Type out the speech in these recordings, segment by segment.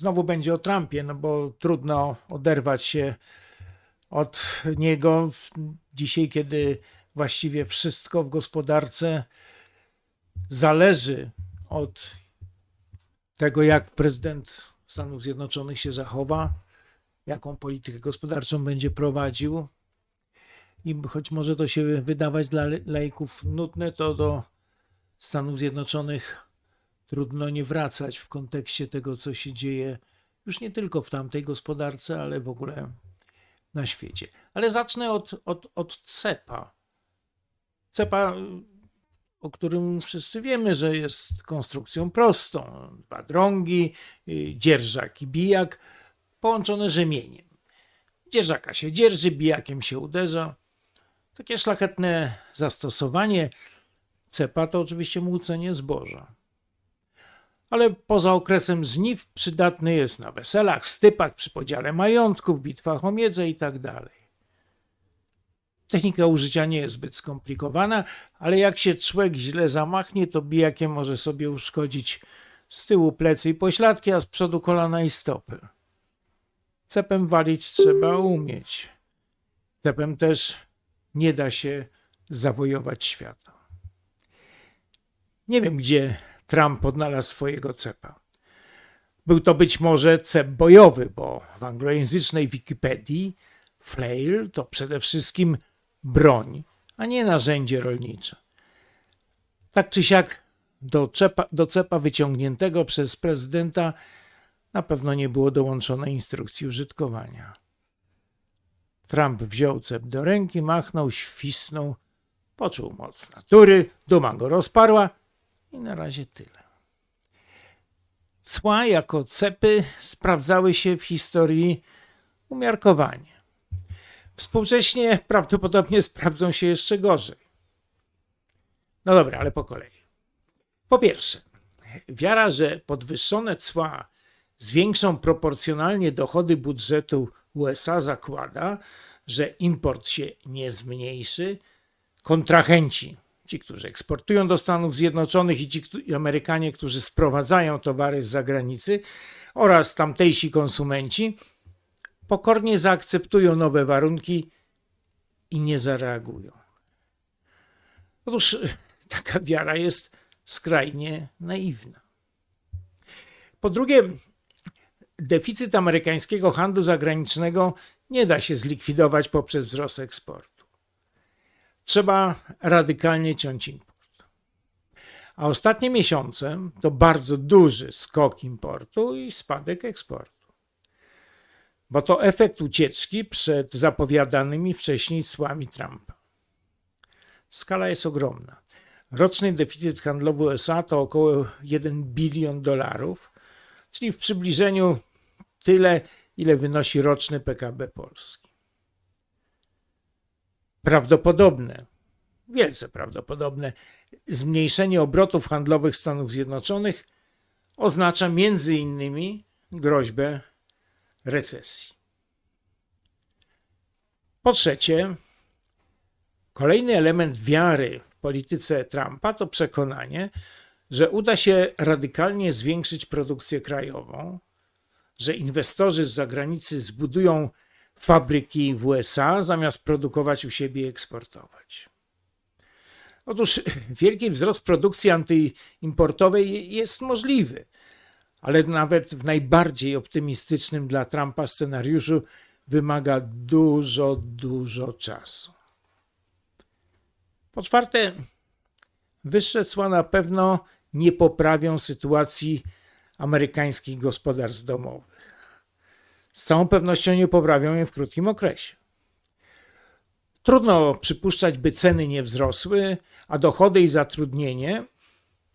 znowu będzie o Trumpie, no bo trudno oderwać się od niego dzisiaj, kiedy właściwie wszystko w gospodarce zależy od tego, jak prezydent Stanów Zjednoczonych się zachowa, jaką politykę gospodarczą będzie prowadził. I choć może to się wydawać dla laików nudne, to do Stanów Zjednoczonych trudno nie wracać w kontekście tego, co się dzieje już nie tylko w tamtej gospodarce, ale w ogóle na świecie. Ale zacznę od, od, od CEPA. CEPA, o którym wszyscy wiemy, że jest konstrukcją prostą. Dwa drągi, y, dzierżak i bijak, połączone rzemieniem. Dzierżaka się dzierży, bijakiem się uderza. Takie szlachetne zastosowanie cepa to oczywiście młócenie zboża. Ale poza okresem żniw przydatny jest na weselach, stypach, przy podziale majątków, bitwach o miedzę i tak. Technika użycia nie jest zbyt skomplikowana, ale jak się człowiek źle zamachnie, to bijakiem może sobie uszkodzić z tyłu plecy i pośladki, a z przodu kolana i stopy. Cepem walić trzeba umieć. Cepem też nie da się zawojować świata. Nie wiem, gdzie Trump odnalazł swojego cepa. Był to być może cep bojowy, bo w anglojęzycznej Wikipedii flail to przede wszystkim broń, a nie narzędzie rolnicze. Tak czy siak do, czepa, do cepa wyciągniętego przez prezydenta na pewno nie było dołączone instrukcji użytkowania. Trump wziął cep do ręki, machnął, świsnął, poczuł moc natury, duma go rozparła i na razie tyle. Cła jako cepy sprawdzały się w historii umiarkowanie. Współcześnie prawdopodobnie sprawdzą się jeszcze gorzej. No dobra, ale po kolei. Po pierwsze, wiara, że podwyższone cła zwiększą proporcjonalnie dochody budżetu USA zakłada, że import się nie zmniejszy, kontrahenci, ci, którzy eksportują do Stanów Zjednoczonych i ci i Amerykanie, którzy sprowadzają towary z zagranicy oraz tamtejsi konsumenci, pokornie zaakceptują nowe warunki i nie zareagują. Otóż taka wiara jest skrajnie naiwna. Po drugie, deficyt amerykańskiego handlu zagranicznego nie da się zlikwidować poprzez wzrost eksportu. Trzeba radykalnie ciąć import. A ostatnie miesiące to bardzo duży skok importu i spadek eksportu. Bo to efekt ucieczki przed zapowiadanymi wcześniej cłami Trumpa. Skala jest ogromna. Roczny deficyt handlowy USA to około 1 bilion dolarów, czyli w przybliżeniu tyle, ile wynosi roczny PKB Polski. Prawdopodobne, wielce prawdopodobne zmniejszenie obrotów handlowych Stanów Zjednoczonych oznacza między innymi groźbę recesji. Po trzecie, kolejny element wiary w polityce Trumpa to przekonanie, że uda się radykalnie zwiększyć produkcję krajową, że inwestorzy z zagranicy zbudują fabryki w USA zamiast produkować u siebie i eksportować. Otóż wielki wzrost produkcji antyimportowej jest możliwy, ale nawet w najbardziej optymistycznym dla Trumpa scenariuszu wymaga dużo, dużo czasu. Po czwarte, wyższe cła na pewno nie poprawią sytuacji amerykańskich gospodarstw domowych. Z całą pewnością nie poprawią jej w krótkim okresie. Trudno przypuszczać, by ceny nie wzrosły, a dochody i zatrudnienie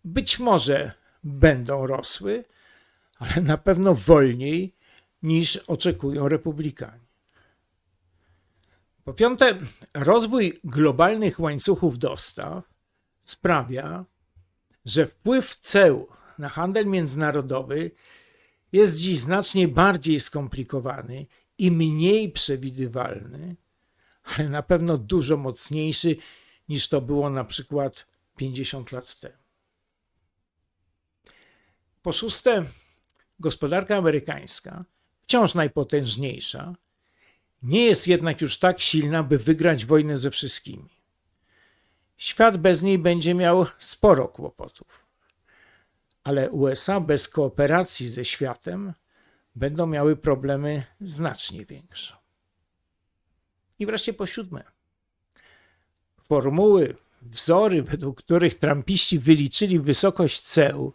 być może będą rosły, ale na pewno wolniej niż oczekują republikanie. Po piąte, rozwój globalnych łańcuchów dostaw sprawia, że wpływ ceł na handel międzynarodowy jest dziś znacznie bardziej skomplikowany i mniej przewidywalny, ale na pewno dużo mocniejszy niż to było na przykład 50 lat temu. Po szóste, gospodarka amerykańska, wciąż najpotężniejsza, nie jest jednak już tak silna, by wygrać wojnę ze wszystkimi. Świat bez niej będzie miał sporo kłopotów. Ale USA bez kooperacji ze światem będą miały problemy znacznie większe. I wreszcie po siódme. Formuły, wzory, według których trampiści wyliczyli wysokość ceł,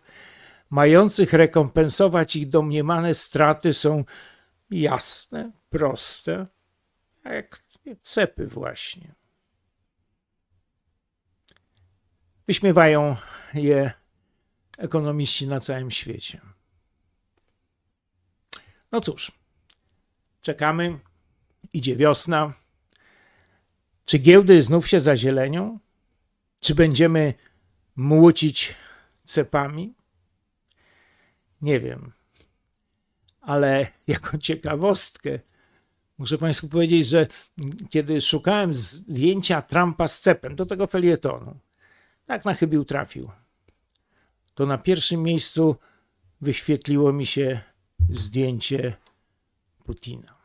mających rekompensować ich domniemane straty, są jasne, proste, jak cepy właśnie. Wyśmiewają je ekonomiści na całym świecie. No cóż, czekamy, idzie wiosna. Czy giełdy znów się zazielenią? Czy będziemy młócić cepami? Nie wiem. Ale jako ciekawostkę muszę Państwu powiedzieć, że kiedy szukałem zdjęcia Trumpa z cepem do tego felietonu, tak na chybił trafił, to na pierwszym miejscu wyświetliło mi się zdjęcie Putina.